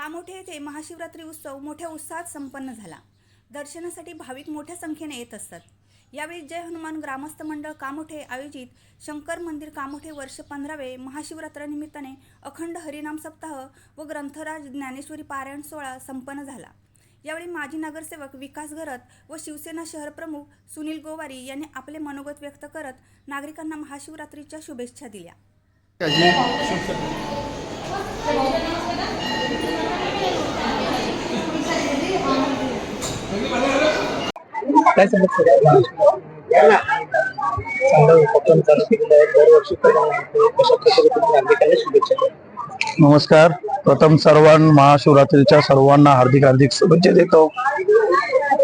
कामोठे येथे महाशिवरात्री उत्सव मोठ्या उत्साहात संपन्न झाला. दर्शनासाठी भाविक मोठ्या संख्येने येत असतात. यावेळी जय हनुमान ग्रामस्थ मंडळ कामोठे आयोजित शंकर मंदिर कामोठे वर्ष पंधरावे महाशिवरात्रानिमित्ताने अखंड हरिनाम सप्ताह व ग्रंथराज ज्ञानेश्वरी पारायण सोहळा संपन्न झाला. यावेळी माजी नगरसेवक विकास घरत व शिवसेना शहरप्रमुख सुनील गोवारी यांनी आपले मनोगत व्यक्त करत नागरिकांना महाशिवरात्रीच्या शुभेच्छा दिल्या काय समजतं चांगला उपक्रम चालू केलेला आहे दरवर्षी प्रमाणे कशा प्रकारे तुम्ही नागरिकांना शुभेच्छा द्या नमस्कार. प्रथम सर्वांना महाशिवरात्रीच्या सर्वांना हार्दिक हार्दिक शुभेच्छा देतो.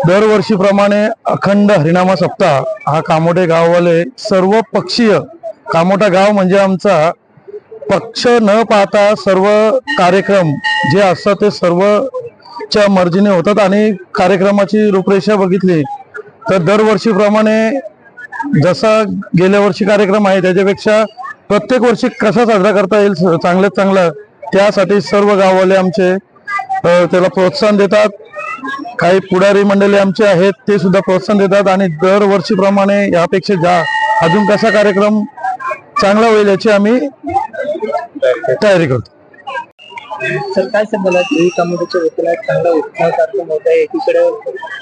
दरवर्षीप्रमाणे अखंड हरिनामा सप्ताह हा कामोठे गाववाले सर्व पक्षीय कामोठा गाव म्हणजे आमचा पक्ष न पाहता सर्व कार्यक्रम जे असतात ते सर्वच्या मर्जीने होतात आणि कार्यक्रमाची रूपरेषा बघितली तर दरवर्षीप्रमाणे जसा गेल्या वर्षी कार्यक्रम आहे त्याच्यापेक्षा प्रत्येक वर्षी कसा साजरा करता येईल स- चांगल्यात चांगला त्यासाठी सर्व गाववाले आमचे त्याला प्रोत्साहन देतात. काही पुढारी मंडळी आमचे आहेत ते सुद्धा प्रोत्साहन देतात. आणि दरवर्षीप्रमाणे यापेक्षा जा अजून कसा कार्यक्रम चांगला होईल याची आम्ही तयारी करतो. सर काय सांगाल देवी कामोडीच्या वतीला एक चांगला उत्साह कार्यक्रम होत आहे. एकीकडे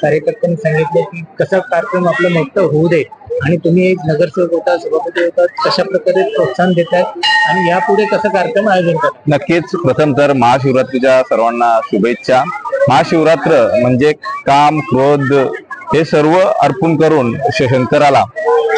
कार्यकर्त्यांनी सांगितलं की कसा कार्यक्रम आपलं मोठं होऊ दे आणि तुम्ही एक नगरसेवक होता सभापती होता कशा प्रकारे प्रोत्साहन देतात आणि यापुढे कसा कार्यक्रम आयोजन करतात? नक्कीच. प्रथम तर महाशिवरात्रीच्या सर्वांना शुभेच्छा. महाशिवरात्र म्हणजे काम क्रोध हे सर्व अर्पण करून शंकराला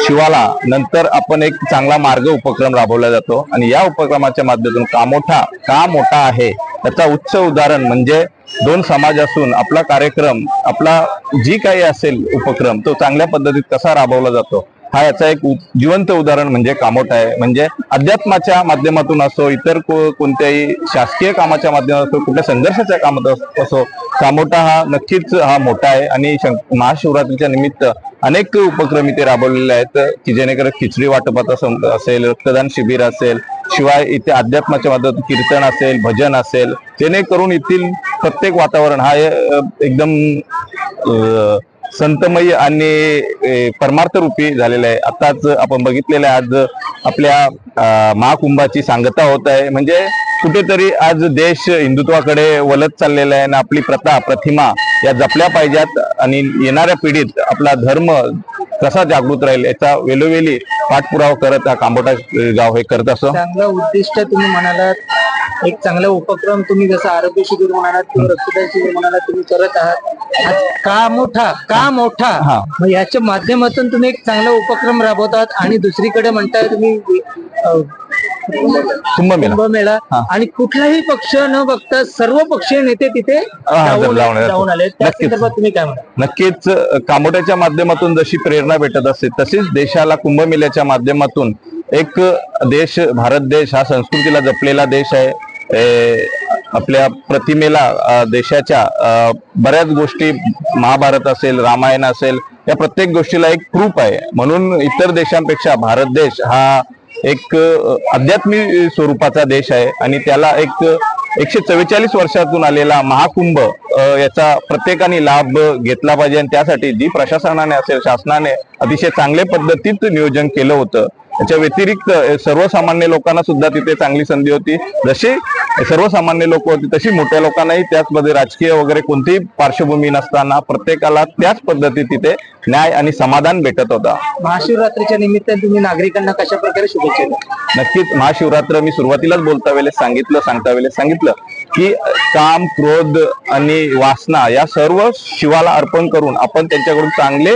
शिवाला नंतर आपण एक चांगला मार्ग उपक्रम राबवला जातो. आणि या उपक्रमाच्या माध्यमातून का मोठा का मोठा आहे त्याचा उच्च उदाहरण म्हणजे दोन समाज असून आपला कार्यक्रम आपला जी काही असेल उपक्रम तो चांगल्या पद्धतीत कसा राबवला जातो हा याचा एक उ- जिवंत उदाहरण म्हणजे कामोठा आहे. म्हणजे अध्यात्माच्या माध्यमातून असो इतर को- कोणत्याही शासकीय कामाच्या माध्यमातून असो कुठल्या संघर्षाच्या कामात असो कामोठा हा नक्कीच हा मोठा आहे. आणि शं- महाशिवरात्रीच्या निमित्त अनेक उपक्रम इथे राबवलेले आहेत की जेणेकरून खिचडी वाटपाचा असेल रक्तदान शिबिर असेल शिवाय इथे अध्यात्माच्या माध्यमातून कीर्तन असेल भजन असेल जेणेकरून येथील प्रत्येक वातावरण हा एकदम संतमयी आणि परमार्थ परमार्थरूपी झालेलं आहे. आताच आपण बघितलेलं आहे आज आपल्या महाकुंभाची सांगता होत आहे. म्हणजे कुठेतरी आज देश हिंदुत्वाकडे वलत चाललेला आहे आणि आपली प्रथा प्रतिमा या जपल्या पाहिजेत आणि येणाऱ्या पिढीत आपला धर्म कसा जागृत राहील? याचा वेळोवेळी पाठपुरावा करत हा कांबोटा गाव हे करत असतो चांगलं उद्दिष्ट तुम्ही म्हणालात. एक चांगला उपक्रम तुम्ही जसं आरोग्य शिबिर म्हणालात किंवा रक्तदान शिबिर म्हणालात तुम्ही करत आहात. आज का मोठा का मोठा? हा. मग याच्या माध्यमातून तुम्ही एक चांगला उपक्रम राबवतात आणि दुसरीकडे म्हणताय तुम्ही कुंभमेळा कुंभमेळा हा. आणि कुठलाही पक्ष न बघता सर्व पक्षीय नेते तिथे हा, जाऊन आले. जाऊन आले त्या नक्कीच. संदर्भात तुम्ही काय म्हणता नक्कीच अ, कामोट्याच्या माध्यमातून जशी प्रेरणा भेटत असते तशीच देशाला कुंभमेल्याच्या माध्यमातून एक देश भारत देश हा संस्कृतीला जपलेला देश आहे ए, आपल्या प्रतिमेला अ, देशाच्या अ, बऱ्याच गोष्टी महाभारत असेल रामायण असेल या प्रत्येक गोष्टीला एक प्रूफ आहे म्हणून इतर देशांपेक्षा भारत देश हा एक अ, आध्यात्मिक स्वरूपाचा देश आहे आणि त्याला एक एकशे चव्वेचाळीस वर्षातून आलेला महाकुंभ याचा प्रत्येकाने लाभ घेतला पाहिजे आणि त्यासाठी जी प्रशासनाने असेल शासनाने अतिशय चांगल्या पद्धतीत नियोजन केलं होतं. त्याच्या व्यतिरिक्त सर्वसामान्य लोकांना सुद्धा तिथे चांगली संधी होती. जशी सर्वसामान्य लोक होती तशी मोठ्या लोकांनाही त्याचमध्ये राजकीय वगैरे कोणतीही पार्श्वभूमी नसताना प्रत्येकाला त्याच पद्धतीत तिथे न्याय आणि समाधान भेटत होता. महाशिवरात्रीच्या निमित्ताने तुम्ही नागरिकांना कशा प्रकारे शुभेच्छा नक्कीच महाशिवरात्र मी सुरुवातीलाच बोलता वेळेस सांगितलं सांगता वेळेस सांगितलं की काम क्रोध आणि वासना या सर्व शिवाला अर्पण करून आपण त्यांच्याकडून चांगले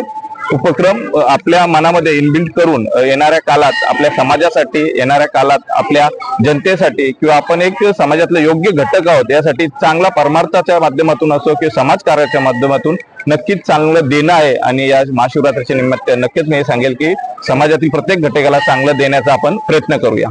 उपक्रम आपल्या मनामध्ये इनबिल्ट करून येणाऱ्या काळात आपल्या समाजासाठी येणाऱ्या काळात आपल्या जनतेसाठी किंवा आपण एक समाजातले योग्य घटक आहोत यासाठी चांगला परमार्थाच्या माध्यमातून असो किंवा समाजकार्याच्या माध्यमातून नक्कीच चांगलं देणं आहे. आणि या महाशिवरात्रीच्या निमित्त नक्कीच मी सांगेल की समाजातील प्रत्येक घटकाला चांगलं देण्याचा आपण प्रयत्न करूया.